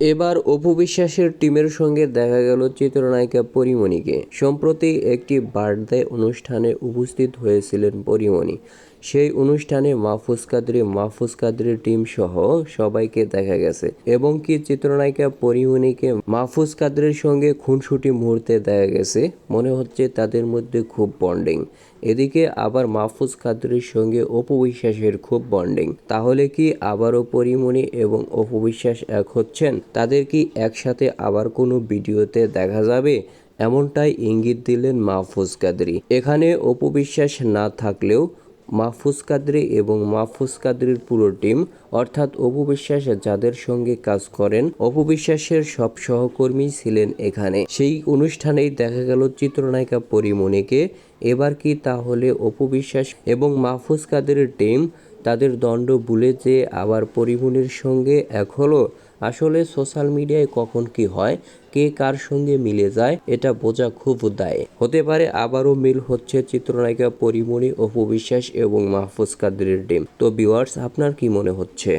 এবার অপু বিশ্বাসের টিমের সঙ্গে দেখা গেল চিত্রনায়িকা পরিমণিকে। সম্প্রতি একটি বার্থডে অনুষ্ঠানে উপস্থিত হয়েছিলেন পরিমণি। সেই অনুষ্ঠানে মাহফুজ কাদরি, মাহফুজ কাদরির টিম সহ সবাইকে দেখা গেছে। এবং কি চিত্রনায়িকা পরিমণিকে মাহফুজ কাদরির সঙ্গে খুনসুটি মুহূর্তে দেখা গেছে, মনে হচ্ছে তাদের মধ্যে খুব বন্ডিং এদিকে আবার মাহফুজ কাদরির সঙ্গে অপু বিশ্বাসের খুব বন্ডিং তাহলে কি আবারও পরিমণি এবং অপু বিশ্বাস এক হচ্ছেন? তাদের কি একসাথে আবার কোনো ভিডিওতে দেখা যাবে? এমনটাই ইঙ্গিত দিলেন মাহফুজ কাদরি। এখানে অপবিশ্বাস না থাকলেও মাহফুজ কাদরি এবং মাহফুজ কাদরির পুরো টিম, অর্থাৎ অপবিশ্বাস যাদের সঙ্গে কাজ করেন অপবিশ্বাসের সব সহকর্মী ছিলেন এখানে। সেই অনুষ্ঠানেই দেখা গেল চিত্রনায়িকা পরিমণিকে। এবার কি তাহলে অপবিশ্বাস এবং মাহফুজ কাদেরের টিম তাদের দণ্ড ভুলে যে আবার পরিমণির সঙ্গে এক হলো? আসলে সোশ্যাল মিডিয়ায় কখন কি হয়, কে কার সঙ্গে মিলে যায়, এটা বোঝা খুব দায়। হতে পারে আবারও মিল হচ্ছে চিত্রনায়িকা পরিমণি, অপু বিশ্বাস এবং মাহফুজ কাদ্রির ডিম। তো ভিউয়ার্স আপনার কি মনে হচ্ছে?